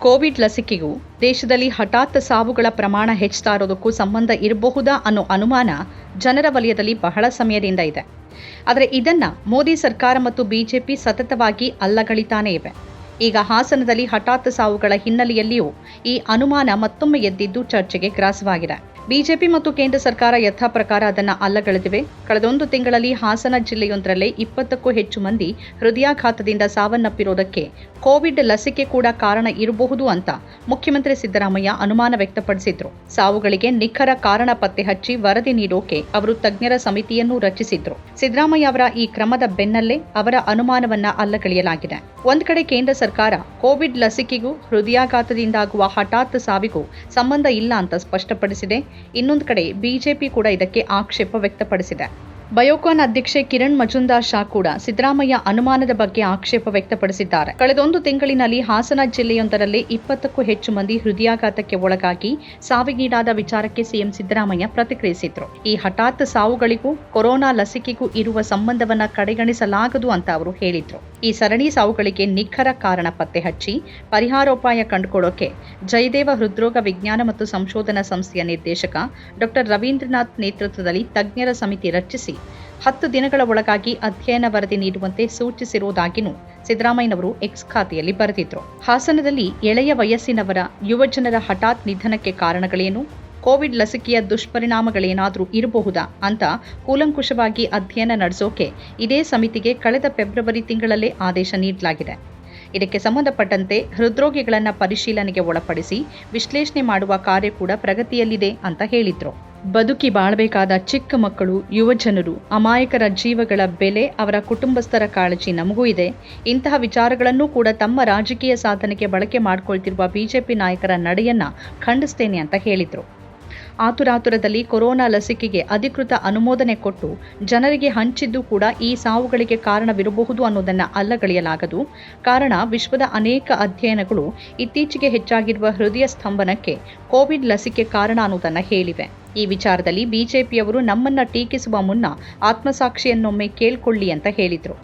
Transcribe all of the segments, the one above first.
Covid ಲಸಿಕೆಗೂ ದೇಶದಲ್ಲಿ ಹಠಾತ್ ಸಾವುಗಳ ಪ್ರಮಾಣ ಹೆಚ್ಚುತ್ತಾ ಇರೋದಕ್ಕೂ ಸಂಬಂಧ ಇರಬಹುದಾ ಅನ್ನೋ ಅನುಮಾನ ಜನರ ವಲಯದಲ್ಲಿ ಬಹಳ ಸಮಯದಿಂದ ಇದೆ. ಆದರೆ ಇದನ್ನು ಮೋದಿ ಸರ್ಕಾರ ಮತ್ತು ಬಿಜೆಪಿ ಸತತವಾಗಿ ಅಲ್ಲಗಳಿತಾನೇ ಇವೆ. ಈಗ ಹಾಸನದಲ್ಲಿ ಹಠಾತ್ ಸಾವುಗಳ ಹಿನ್ನೆಲೆಯಲ್ಲಿಯೂ ಈ ಅನುಮಾನ ಮತ್ತೊಮ್ಮೆ ಎದ್ದಿದ್ದು ಚರ್ಚೆಗೆ ಗ್ರಾಸವಾಗಿದೆ. ಬಿಜೆಪಿ ಮತ್ತು ಕೇಂದ್ರ ಸರ್ಕಾರ ಯಥಾ ಪ್ರಕಾರ ಅದನ್ನು ಅಲ್ಲಗಳೆದಿವೆ. ಕಳೆದೊಂದು ತಿಂಗಳಲ್ಲಿ ಹಾಸನ ಜಿಲ್ಲೆಯೊಂದರಲ್ಲೇ ಇಪ್ಪತ್ತಕ್ಕೂ ಹೆಚ್ಚು ಮಂದಿ ಹೃದಯಾಘಾತದಿಂದ ಸಾವನ್ನಪ್ಪಿರೋದಕ್ಕೆ ಕೋವಿಡ್ ಲಸಿಕೆ ಕೂಡ ಕಾರಣ ಇರಬಹುದು ಅಂತ ಮುಖ್ಯಮಂತ್ರಿ ಸಿದ್ದರಾಮಯ್ಯ ಅನುಮಾನ ವ್ಯಕ್ತಪಡಿಸಿದ್ರು. ಸಾವುಗಳಿಗೆ ನಿಖರ ಕಾರಣ ಪತ್ತೆ ಹಚ್ಚಿ ವರದಿ ನೀಡೋಕೆ ಅವರು ತಜ್ಞರ ಸಮಿತಿಯನ್ನು ರಚಿಸಿದ್ರು. ಸಿದ್ದರಾಮಯ್ಯ ಅವರ ಈ ಕ್ರಮದ ಬೆನ್ನಲ್ಲೇ ಅವರ ಅನುಮಾನವನ್ನ ಅಲ್ಲಗಳೆಯಲಾಗಿದೆ. ಒಂದ್ ಕಡೆ ಕೇಂದ್ರ ಸರ್ಕಾರ ಕೋವಿಡ್ ಲಸಿಕೆಗೂ ಹೃದಯಾಘಾತದಿಂದಾಗುವ ಹಠಾತ್ ಸಾವಿಗೂ ಸಂಬಂಧ ಇಲ್ಲ ಅಂತ ಸ್ಪಷ್ಟಪಡಿಸಿದೆ. ಇನ್ನೊಂದು ಕಡೆ ಬಿಜೆಪಿ ಕೂಡ ಇದಕ್ಕೆ ಆಕ್ಷೇಪ ವ್ಯಕ್ತಪಡಿಸಿದೆ. ಬಯೋಕಾನ್ ಅಧ್ಯಕ್ಷೆ ಕಿರಣ್ ಮಜುಂದಾರ್ ಶಾ ಕೂಡ ಸಿದ್ದರಾಮಯ್ಯ ಅನುಮಾನದ ಬಗ್ಗೆ ಆಕ್ಷೇಪ ವ್ಯಕ್ತಪಡಿಸಿದ್ದಾರೆ. ಕಳೆದೊಂದು ತಿಂಗಳಿನಲ್ಲಿ ಹಾಸನ ಜಿಲ್ಲೆಯೊಂದರಲ್ಲಿ ಇಪ್ಪತ್ತಕ್ಕೂ ಹೆಚ್ಚು ಮಂದಿ ಹೃದಯಾಘಾತಕ್ಕೆ ಒಳಗಾಗಿ ಸಾವಿಗೀಡಾದ ವಿಚಾರಕ್ಕೆ ಸಿಎಂ ಸಿದ್ದರಾಮಯ್ಯ ಪ್ರತಿಕ್ರಿಯಿಸಿದ್ರು. ಈ ಹಠಾತ್ ಸಾವುಗಳಿಗೂ, ಕೊರೋನಾ ಲಸಿಕೆಗೂ ಇರುವ ಸಂಬಂಧವನ್ನ ಕಡೆಗಣಿಸಲಾಗದು ಅಂತ ಅವರು ಹೇಳಿದ್ರು. ಈ ಸರಣಿ ಸಾವುಗಳಿಗೆ ನಿಖರ ಕಾರಣ ಪತ್ತೆ ಹಚ್ಚಿ, ಪರಿಹಾರೋಪಾಯ ಕಂಡುಕೊಳ್ಳೋಕೆ ಜಯದೇವ ಹೃದ್ರೋಗ ವಿಜ್ಞಾನ ಮತ್ತು ಸಂಶೋಧನಾ ಸಂಸ್ಥೆಯ ನಿರ್ದೇಶಕ ಡಾಕ್ಟರ್ ರವೀಂದ್ರನಾಥ್ ನೇತೃತ್ವದಲ್ಲಿ ತಜ್ಞರ ಸಮಿತಿ ರಚಿಸಿ ಹತ್ತು ದಿನಗಳ ಒಳಗಾಗಿ ಅಧ್ಯಯನ ವರದಿ ನೀಡುವಂತೆ ಸೂಚಿಸಿರುವುದಾಗಿಯೂ ಸಿದ್ದರಾಮಯ್ಯನವರು ಎಕ್ಸ್ ಖಾತೆಯಲ್ಲಿ ಬರೆದಿದ್ರು. ಹಾಸನದಲ್ಲಿ ಎಳೆಯ ವಯಸ್ಸಿನವರ ಯುವಜನರ ಹಠಾತ್ ನಿಧನಕ್ಕೆ ಕಾರಣಗಳೇನು? ಕೋವಿಡ್ ಲಸಿಕೆಯ ದುಷ್ಪರಿಣಾಮಗಳೇನಾದರೂ ಇರಬಹುದಾ ಅಂತ ಕೂಲಂಕುಷವಾಗಿ ಅಧ್ಯಯನ ನಡೆಸೋಕೆ ಇದೇ ಸಮಿತಿಗೆ ಕಳೆದ ಫೆಬ್ರವರಿ ತಿಂಗಳಲ್ಲೇ ಆದೇಶ ನೀಡಲಾಗಿದೆ. ಇದಕ್ಕೆ ಸಂಬಂಧಪಟ್ಟಂತೆ ಹೃದ್ರೋಗಿಗಳನ್ನು ಪರಿಶೀಲನೆಗೆ ಒಳಪಡಿಸಿ ವಿಶ್ಲೇಷಣೆ ಮಾಡುವ ಕಾರ್ಯ ಕೂಡ ಪ್ರಗತಿಯಲ್ಲಿದೆ ಅಂತ ಹೇಳಿದ್ರು. ಬದುಕಿ ಬಾಳ್ಬೇಕಾದ ಚಿಕ್ಕ ಮಕ್ಕಳು, ಯುವಜನರು, ಅಮಾಯಕರ ಜೀವಗಳ ಬೆಲೆ ಅವರ ಕುಟುಂಬಸ್ಥರ ಕಾಳಜಿ ನಮಗೂ ಇದೆ. ಇಂತಹ ವಿಚಾರಗಳನ್ನು ಕೂಡ ತಮ್ಮ ರಾಜಕೀಯ ಸಾಧನೆಗೆ ಬಳಕೆ ಮಾಡಿಕೊಳ್ತಿರುವ ಬಿಜೆಪಿ ನಾಯಕರ ನಡೆಯನ್ನ ಖಂಡಿಸ್ತೇನೆ ಅಂತ ಹೇಳಿದರು. ಆತುರಾತುರದಲ್ಲಿ ಕೊರೋನಾ ಲಸಿಕೆಗೆ ಅಧಿಕೃತ ಅನುಮೋದನೆ ಕೊಟ್ಟು ಜನರಿಗೆ ಹಂಚಿದ್ದು ಕೂಡ ಈ ಸಾವುಗಳಿಗೆ ಕಾರಣವಿರಬಹುದು ಅನ್ನೋದನ್ನು ಅಲ್ಲಗಳೆಯಲಾಗದು. ಕಾರಣ, ವಿಶ್ವದ ಅನೇಕ ಅಧ್ಯಯನಗಳು ಇತ್ತೀಚೆಗೆ ಹೆಚ್ಚಾಗಿರುವ ಹೃದಯ ಸ್ತಂಭನಕ್ಕೆ ಕೋವಿಡ್ ಲಸಿಕೆ ಕಾರಣ ಅನ್ನೋದನ್ನು ಹೇಳಿವೆ. ಈ ವಿಚಾರದಲ್ಲಿ ಬಿಜೆಪಿಯವರು ನಮ್ಮನ್ನ ಟೀಕಿಸುವ ಮುನ್ನ ಆತ್ಮಸಾಕ್ಷಿಯನ್ನೊಮ್ಮೆ ಕೇಳಿಕೊಳ್ಳಿ ಅಂತ ಹೇಳಿದರು.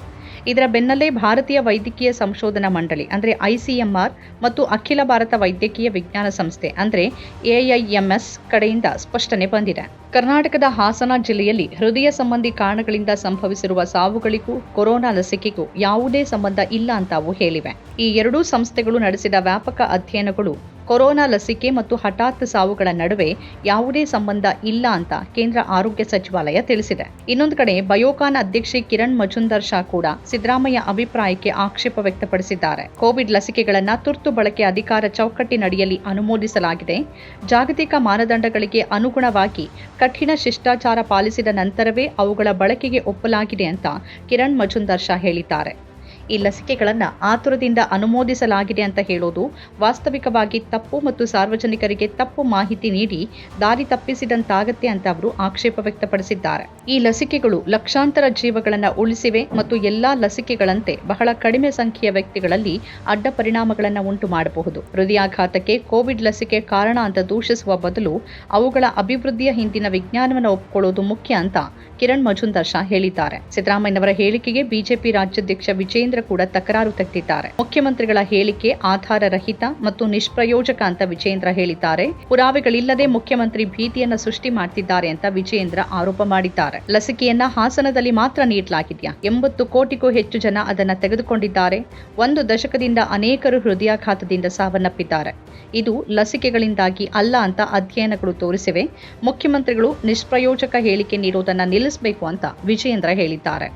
ಇದರ ಬೆನ್ನಲ್ಲೇ ಭಾರತೀಯ ವೈದ್ಯಕೀಯ ಸಂಶೋಧನಾ ಮಂಡಳಿ, ಅಂದರೆ ಐಸಿಎಂಆರ್ ಮತ್ತು ಅಖಿಲ ಭಾರತ ವೈದ್ಯಕೀಯ ವಿಜ್ಞಾನ ಸಂಸ್ಥೆ, ಅಂದರೆ ಎಐಎಂಎಸ್ ಕಡೆಯಿಂದ ಸ್ಪಷ್ಟನೆ ಬಂದಿದೆ. ಕರ್ನಾಟಕದ ಹಾಸನ ಜಿಲ್ಲೆಯಲ್ಲಿ ಹೃದಯ ಸಂಬಂಧಿ ಕಾರಣಗಳಿಂದ ಸಂಭವಿಸಿರುವ ಸಾವುಗಳಿಗೂ ಕೊರೋನಾ ಲಸಿಕೆಗೂ ಯಾವುದೇ ಸಂಬಂಧ ಇಲ್ಲ ಅಂತ ಅವು ಹೇಳಿವೆ. ಈ ಎರಡೂ ಸಂಸ್ಥೆಗಳು ನಡೆಸಿದ ವ್ಯಾಪಕ ಅಧ್ಯಯನಗಳು ಕೊರೋನಾ ಲಸಿಕೆ ಮತ್ತು ಹಠಾತ್ ಸಾವುಗಳ ನಡುವೆ ಯಾವುದೇ ಸಂಬಂಧ ಇಲ್ಲ ಅಂತ ಕೇಂದ್ರ ಆರೋಗ್ಯ ಸಚಿವಾಲಯ ತಿಳಿಸಿದೆ. ಇನ್ನೊಂದು ಕಡೆ ಬಯೋಕಾನ್ ಅಧ್ಯಕ್ಷೆ ಕಿರಣ್ ಮಜುಂದರ್ ಶಾ ಕೂಡ ಸಿದ್ದರಾಮಯ್ಯ ಅಭಿಪ್ರಾಯಕ್ಕೆ ಆಕ್ಷೇಪ ವ್ಯಕ್ತಪಡಿಸಿದ್ದಾರೆ. ಕೋವಿಡ್ ಲಸಿಕೆಗಳನ್ನು ತುರ್ತು ಬಳಕೆ ಅಧಿಕಾರ ಚೌಕಟ್ಟಿನಡಿಯಲ್ಲಿ ಅನುಮೋದಿಸಲಾಗಿದೆ. ಜಾಗತಿಕ ಮಾನದಂಡಗಳಿಗೆ ಅನುಗುಣವಾಗಿ ಕಠಿಣ ಶಿಷ್ಟಾಚಾರ ಪಾಲಿಸಿದ ನಂತರವೇ ಅವುಗಳ ಬಳಕೆಗೆ ಒಪ್ಪಲಾಗಿದೆ ಅಂತ ಕಿರಣ್ ಮಜುಂದರ್ ಶಾ ಹೇಳಿದ್ದಾರೆ. ಈ ಲಸಿಕೆಗಳನ್ನು ಆತುರದಿಂದ ಅನುಮೋದಿಸಲಾಗಿದೆ ಅಂತ ಹೇಳೋದು ವಾಸ್ತವಿಕವಾಗಿ ತಪ್ಪು ಮತ್ತು ಸಾರ್ವಜನಿಕರಿಗೆ ತಪ್ಪು ಮಾಹಿತಿ ನೀಡಿ ದಾರಿ ತಪ್ಪಿಸಿದಂತಾಗತ್ತೆ ಅಂತ ಅವರು ಆಕ್ಷೇಪ ವ್ಯಕ್ತಪಡಿಸಿದ್ದಾರೆ. ಈ ಲಸಿಕೆಗಳು ಲಕ್ಷಾಂತರ ಜೀವಗಳನ್ನು ಉಳಿಸಿವೆ ಮತ್ತು ಎಲ್ಲಾ ಲಸಿಕೆಗಳಂತೆ ಬಹಳ ಕಡಿಮೆ ಸಂಖ್ಯೆಯ ವ್ಯಕ್ತಿಗಳಲ್ಲಿ ಅಡ್ಡ ಪರಿಣಾಮಗಳನ್ನು ಉಂಟು ಮಾಡಬಹುದು. ಹೃದಯಾಘಾತಕ್ಕೆ ಕೋವಿಡ್ ಲಸಿಕೆ ಕಾರಣ ಅಂತ ದೂಷಿಸುವ ಬದಲು ಅವುಗಳ ಅಭಿವೃದ್ಧಿಯ ಹಿಂದಿನ ವಿಜ್ಞಾನವನ್ನು ಒಪ್ಪಿಕೊಳ್ಳೋದು ಮುಖ್ಯ ಅಂತ ಕಿರಣ್ ಮಜುಂದರ್ ಶಾ ಹೇಳಿದ್ದಾರೆ. ಸಿದ್ದರಾಮಯ್ಯನವರ ಹೇಳಿಕೆಗೆ ಬಿಜೆಪಿ ರಾಜ್ಯಾಧ್ಯಕ್ಷ ವಿಜೇಂದ್ರ ಕೂಡ ತಕರಾರು ತಟ್ಟಿದ್ದಾರೆ ಮುಖ್ಯಮಂತ್ರಿಗಳ ಹೇಳಿಕೆ ಆಧಾರ ರಹಿತ ಮತ್ತು ನಿಷ್ಪ್ರಯೋಜಕ ಅಂತ ವಿಜೇಂದ್ರ ಹೇಳಿದ್ದಾರೆ. ಪುರಾವೆಗಳಿಲ್ಲದೆ ಮುಖ್ಯಮಂತ್ರಿ ಭೀತಿಯನ್ನ ಸೃಷ್ಟಿ ಮಾಡ್ತಿದ್ದಾರೆ ಅಂತ ವಿಜೇಂದ್ರ ಆರೋಪ ಮಾಡಿದ್ದಾರೆ. ಲಸಿಕೆಯನ್ನ ಹಾಸನದಲ್ಲಿ ಮಾತ್ರ ನೀಡಲಾಗಿದೆಯಾ? ಎಂಬತ್ತು ಕೋಟಿಗೂ ಹೆಚ್ಚು ಜನ ಅದನ್ನ ತೆಗೆದುಕೊಂಡಿದ್ದಾರೆ. ಒಂದು ದಶಕದಿಂದ ಅನೇಕರು ಹೃದಯಾಘಾತದಿಂದ ಸಾವನ್ನಪ್ಪಿದ್ದಾರೆ. ಇದು ಲಸಿಕೆಗಳಿಂದಾಗಿ ಅಲ್ಲ ಅಂತ ಅಧ್ಯಯನಗಳು ತೋರಿಸಿವೆ. ಮುಖ್ಯಮಂತ್ರಿಗಳು ನಿಷ್ಪ್ರಯೋಜಕ ಹೇಳಿಕೆ ನೀಡೋದನ್ನ ನಿಲ್ಲಿಸಬೇಕು ಅಂತ ವಿಜಯೇಂದ್ರ ಹೇಳಿದ್ದಾರೆ.